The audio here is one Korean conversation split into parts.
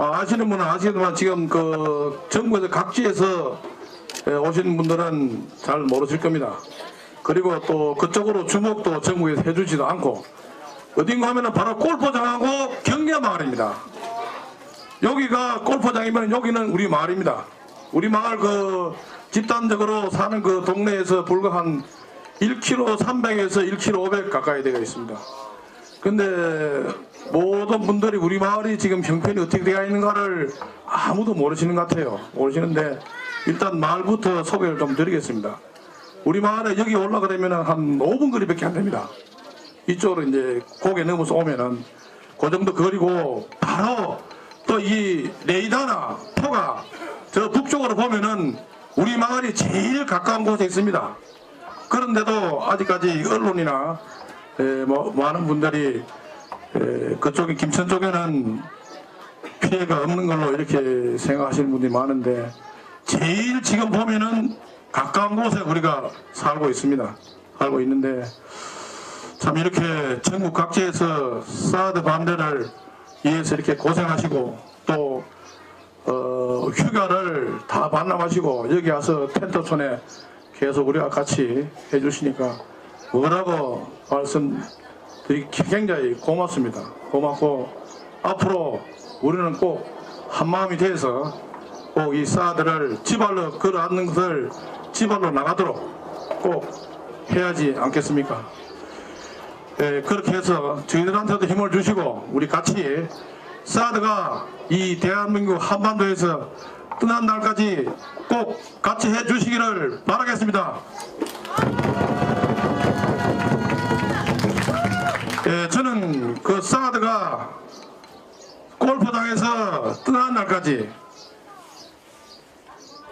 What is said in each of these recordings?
아, 아시는 분은 아시겠지만 지금 그 전국에서 각지에서 예, 오시는 분들은 잘 모르실 겁니다. 그리고 또 그쪽으로 주목도 전국에서 해주지도 않고 어딘가 하면은 바로 골프장하고 경계 마을입니다. 여기가 골프장이면 여기는 우리 마을입니다. 우리 마을 그 집단적으로 사는 그 동네에서 불과 한 1km 300에서 1km 500 가까이 되어 있습니다. 근데 모든 분들이 우리 마을이 지금 형편이 어떻게 되어 있는가를 아무도 모르시는 것 같아요. 모르시는데 일단 마을부터 소개를 좀 드리겠습니다. 우리 마을에 여기 올라가려면 한 5분 거리밖에 안 됩니다. 이쪽으로 이제 고개 넘어서 오면은 그 정도 거리고 바로 또 이 레이다나 포가 저 북쪽으로 보면은 우리 마을이 제일 가까운 곳에 있습니다. 그런데도 아직까지 언론이나 에, 뭐 많은 분들이 에, 그쪽에 김천 쪽에는 피해가 없는 걸로 이렇게 생각하시는 분들이 많은데 제일 지금 보면은 가까운 곳에 우리가 살고 있습니다. 살고 있는데 참 이렇게 전국 각지에서 사드 반대를 위해서 이렇게 고생하시고 또 어, 휴가를 다 반납하시고 여기 와서 텐트촌에 계속 우리가 같이 해주시니까 뭐라고 말씀 굉장히 고맙습니다. 고맙고 앞으로 우리는 꼭 한마음이 돼서 꼭 이 사드를 지발로 걸어앉는 것을 지발로 나가도록 꼭 해야지 않겠습니까? 예, 그렇게 해서 저희들한테도 힘을 주시고 우리 같이 사드가 이 대한민국 한반도에서 떠난 날까지 꼭 같이 해 주시기를 바라겠습니다. 예, 저는 그 사드가 골프장에서 떠난 날까지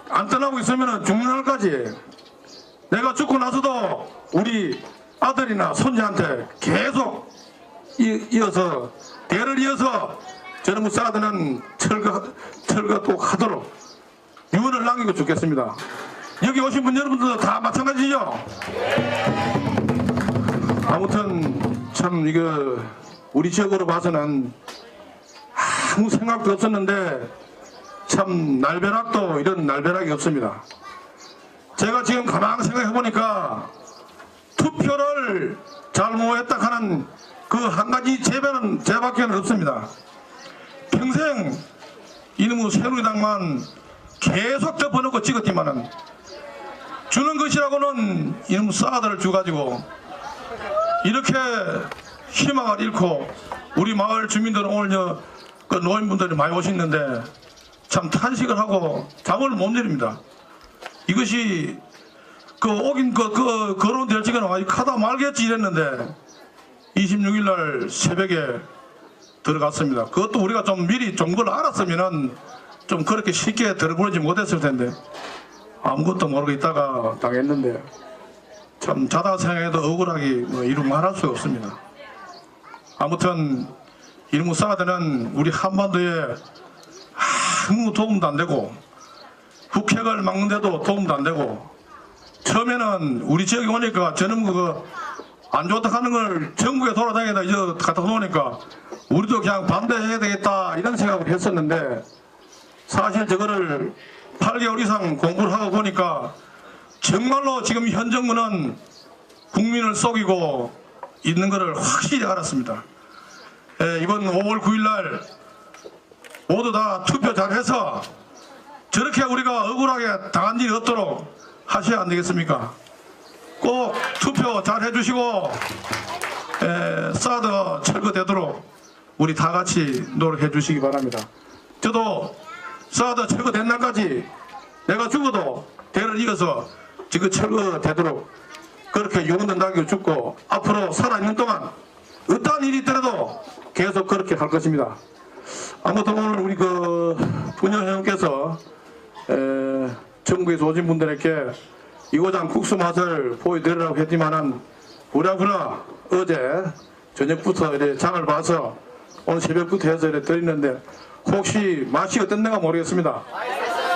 안 떠나고 있으면 죽는 날까지 내가 죽고 나서도 우리 아들이나 손자한테 계속 이, 이어서 대를 이어서 저놈의 사드는 철거 철거 꼭 하도록 유언을 남기고 죽겠습니다. 여기 오신 분 여러분들도 다 마찬가지죠? 아무튼 참 이거 우리 지역으로 봐서는 아무 생각도 없었는데 참 날벼락도 이런 날벼락이 없습니다. 제가 지금 가만히 생각해 보니까 투표를 잘못했다 하는 그 한 가지 제배는 제밖에는 없습니다. 평생 이놈의 새누리당만 계속 덮어놓고 찍었지만은 주는 것이라고는 이놈 싸들을 주가지고 이렇게 희망을 잃고 우리 마을 주민들은 오늘 저, 그 노인분들이 많이 오시는데 참 탄식을 하고 잠을 못 내립니다. 이것이 그 오긴 그, 그 거론 될 지가 아직 하다 말겠지 이랬는데 26일 날 새벽에 들어갔습니다. 그것도 우리가 좀 미리 정보를 알았으면은 좀 그렇게 쉽게 들어보내지 못했을 텐데 아무것도 모르고 있다가 당했는데 참 자다 생각해도 억울하기 뭐 이루 말할 수가 없습니다. 아무튼 이름우 사드는 우리 한반도에 아무 도움도 안 되고 북핵을 막는데도 도움도 안 되고 처음에는 우리 지역에 오니까 저는 그거 안 좋다 하는 걸 전국에 돌아다니다 이제 갖다 놓으니까 우리도 그냥 반대해야 되겠다 이런 생각을 했었는데 사실 저거를 8개월 이상 공부를 하고 보니까 정말로 지금 현 정부는 국민을 속이고 있는 것을 확실히 알았습니다. 예, 이번 5월 9일 날 모두 다 투표 잘해서 저렇게 우리가 억울하게 당한 일이 없도록 하셔야 안 되겠습니까? 꼭 투표 잘 해주시고 에, 사드 철거되도록 우리 다 같이 노력해 주시기 바랍니다. 저도 사드 철거된 날까지 내가 죽어도 대를 이어서 지금 철거되도록 그렇게 유언을 남겨 죽고 앞으로 살아있는 동안 어떠한 일이 있더라도 계속 그렇게 할 것입니다. 아무튼 오늘 우리 그 분녀회원께서 에, 전국에서 오신 분들에게 이고장 국수 맛을 보여드리라고 했지만은 부랴부랴 어제 저녁부터 이렇게 장을 봐서 오늘 새벽부터 해서 이렇게 드리는데 혹시 맛이 어땠는가 모르겠습니다.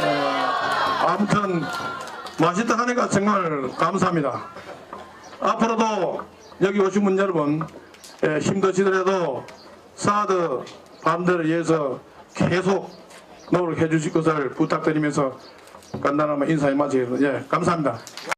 에, 아무튼 맛있다 하니까 정말 감사합니다. 앞으로도 여기 오신 분 여러분 에, 힘드시더라도 사드 반대를 위해서 계속 노력해 주실 것을 부탁드리면서 간단한 인사에 마치겠습니다. 예, 감사합니다.